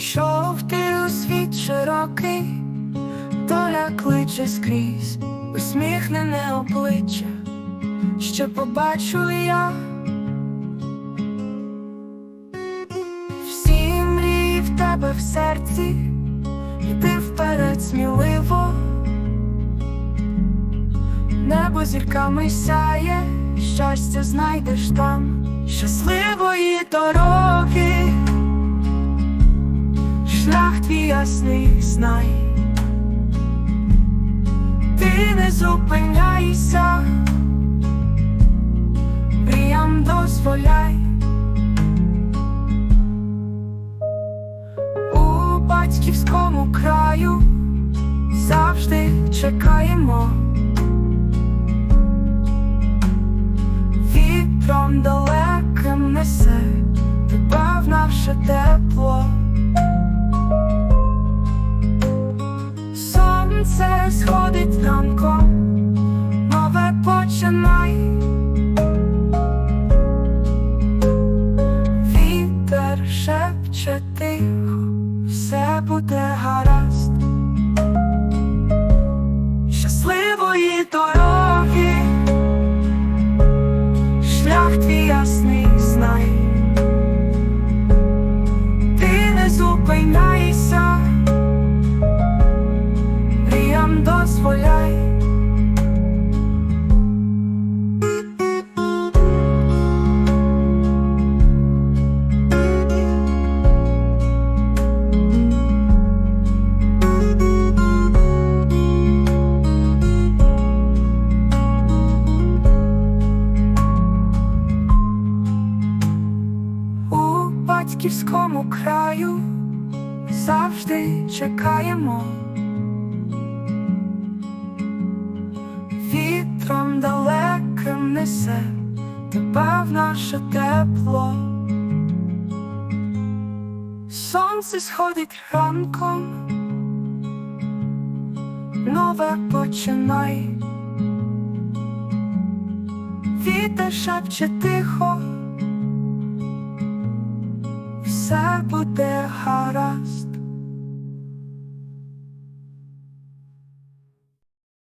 Пішов ти у світ широкий, доля кличе скрізь, усміхнене обличчя, що побачу я. Всі мрії в тебе в серці, йди вперед сміливо, небо зірками сяє, щастя знайдеш там, щасливої дороги, твій знай, ти не зупиняйся, мріям дозволяй. У батьківському краю завжди чекаємо. Вітром далеким несе тебе в наше тепло. Сходить ранком, нове починай. Вітер шепче тихо, все буде гаразд. Мріям дозволяй. Завжди чекаємо. Далеким несе тебе в наше тепло. Сонце сходить ранком, нове починай. Вітер шепче тихо все буде гаразд.